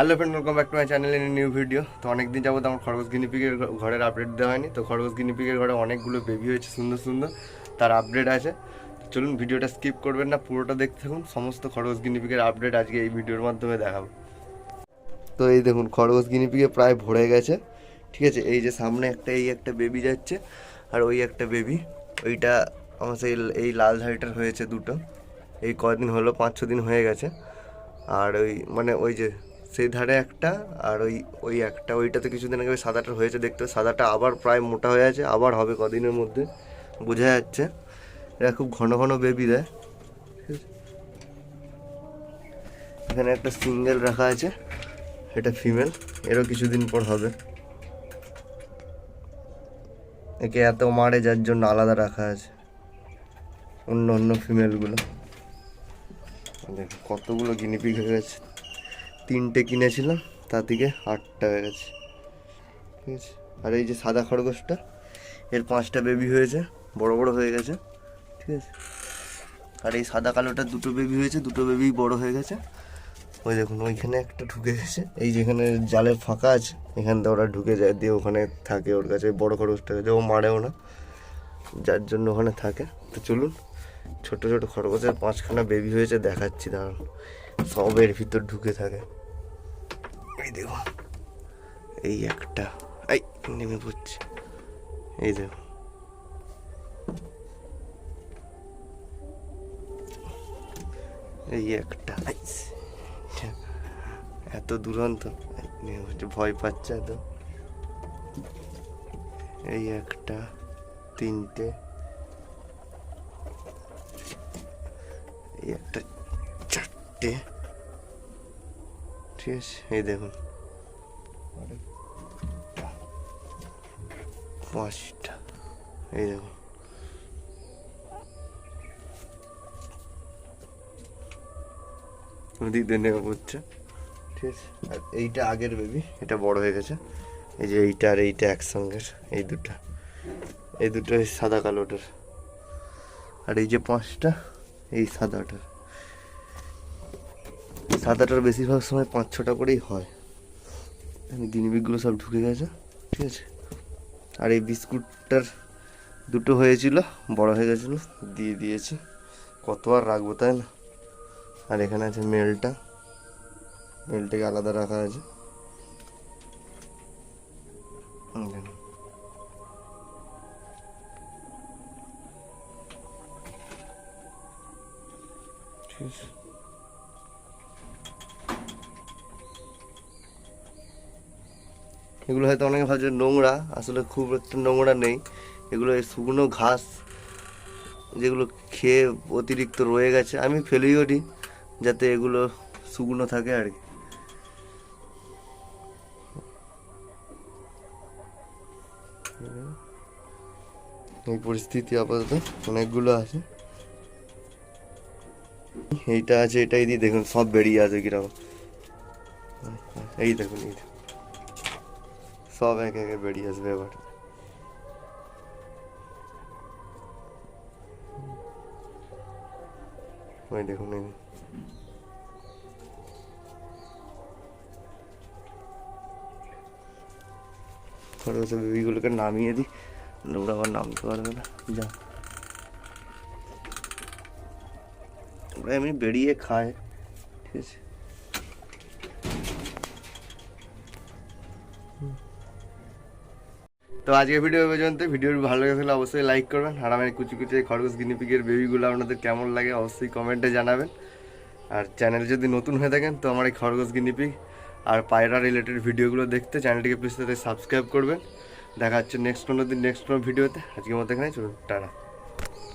Hello friend welcome back to my channel in new video তো অনেকদিন যাবত আমার খরগোশ গিনিপিকের ঘরের আপডেট দেওয়া হয়নি। তো খরগোশ গিনিপিকের ঘরে অনেকগুলো বেবি হয়েছে, সুন্দর সুন্দর। তার আপডেট আছে। চলুন ভিডিওটা স্কিপ করবেন না, পুরোটা দেখতে থাকুন। সমস্ত খরগোশ গিনিপিকের আপডেট আজকে এই ভিডিওর মাধ্যমে দেখাবো। তো এই দেখুন, খরগোশ গিনিপিকে প্রায় ভরে গেছে। ঠিক আছে, এই যে সামনে একটা, এই একটা বেবি যাচ্ছে। আর ওই একটা বেবি ওইটা আমার সেই এই লাল ধাড়িটার হয়েছে দুটো। এই কদিন হলো পাঁচ ছ দিন হয়ে গেছে। আর ওই মানে ওই যে সেই ধারে একটা, আর ওই ওই একটা। ওইটাতে কিছুদিন আগে সাদাটা হয়েছে, দেখতে সাদাটা আবার প্রায় মোটা হয়ে আছে, আবার হবে কদিনের মধ্যে, বোঝা যাচ্ছে। এরা খুব ঘন ঘন বেবি দেয় এখানে একটা সিঙ্গেল রাখা আছে, এটা ফিমেল এরও কিছুদিন পর হবে। একে এত মারে, যার জন্য আলাদা রাখা আছে। অন্য অন্য ফিমেলগুলো দেখো, কতগুলো গিনিপিগ হয়ে গেছে। তিনটে কিনেছিলাম তা থেকে আটটা হয়ে গেছে। ঠিক আছে? আর এই যে সাদা খরগোশটা, এর পাঁচটা বেবি হয়েছে, বড় বড় হয়ে গেছে। ঠিক আছে? আর এই সাদা কালোটা দুটো বেবি হয়েছে, দুটো বেবি বড় হয়ে গেছে। ওই দেখুন, ওইখানে একটা ঢুকে গেছে। এই যেখানে জালের ফাঁকা আছে, এখান থেকে ওরা ঢুকে যায়, দিয়ে ওখানে থাকে ওর কাছে, বড় খরগোশটা কাছে। ও মারেও না, যার জন্য ওখানে থাকে। তো চলুন, ছোট ছোট খরগোশের পাঁচখানা বেবি হয়েছে, দেখাচ্ছি দাঁড়ান। সবের ভিতর ঢুকে থাকে। এই দেখো। এই একটা, এই, নেমে পড়ছে। এই দেখো। এই একটা এত দুরন্ত। ভয় পাচ্ছে এত। এই একটা, তিনটে। এই একটা, চারটে। ঠিক এই দেখুন। পাঁচটা এই দেখুন। নদীতে নেমে পড়ছে ঠিক আছে আর এইটা আগের বেবি এটা বড় হয়ে গেছে। এই যে এইটা আর এইটা একসঙ্গে এই দুটো। এই দুটো সাদা কালোটার। আর এই যে পাঁচটা এই সাদাটার। সাদাটার বেশিরভাগ সময় পাঁচ ছটা করেই হয়। দিনবিকগুলো সব ঢুকে গেছে, ঠিক আছে? আর এই বিস্কুটটার দুটো হয়েছিল, বড় হয়ে গেছিল, দিয়ে দিয়েছি। কত আর রাখব তাই না? আর এখানে আছে মেলটা। মেলটাকে আলাদা রাখা আছে। ঠিক আছে। এগুলো হয়তো অনেকে ভাবছে নোংরা, আসলে খুব একটা নোংরা নেই। এগুলো শুকনো ঘাস যেগুলো খেয়ে অতিরিক্ত রয়ে গেছে, আমি ফেলিও দিই যাতে এগুলো শুকনো থাকে আর কি। এই পরিস্থিতি আপাতত অনেকগুলো আছে। এইটা আছে, এটাই দিয়ে দেখুন, সব বেরিয়ে আছে কীরকম। এই দেখুন, এই দেখুন। সব একে একে বেরিয়ে আসবে এবার ওই দেখুন এই দেখুন। খরগোশ বেবিগুলোকে নামিয়ে দিই নোংরা আবার নামতে পারবে না যা ওরা এমনি বেরিয়ে খায় ঠিক আছে তো আজকে ভিডিও পর্যন্ত ভিডিও ভালো লেগে থাকলে অবশ্যই লাইক করবেন। আর আমার কুচি কুচি খরগোশ গিনিপিকের বেবিগুলো আপনাদের কেমন লাগে অবশ্যই কমেন্টে জানাবেন। আর চ্যানেল যদি নতুন হয়ে থাকেন, তো আমার এই খরগোশ গিনিপিক আর পায়রা রিলেটেড ভিডিওগুলো দেখতে চ্যানেলটিকে প্লিজ সাবস্ক্রাইব করবেন। দেখা হচ্ছে নেক্সট কোনো দিন নেক্সট কোনো ভিডিওতে আজকের মতো এখানে চলুন, টাটা।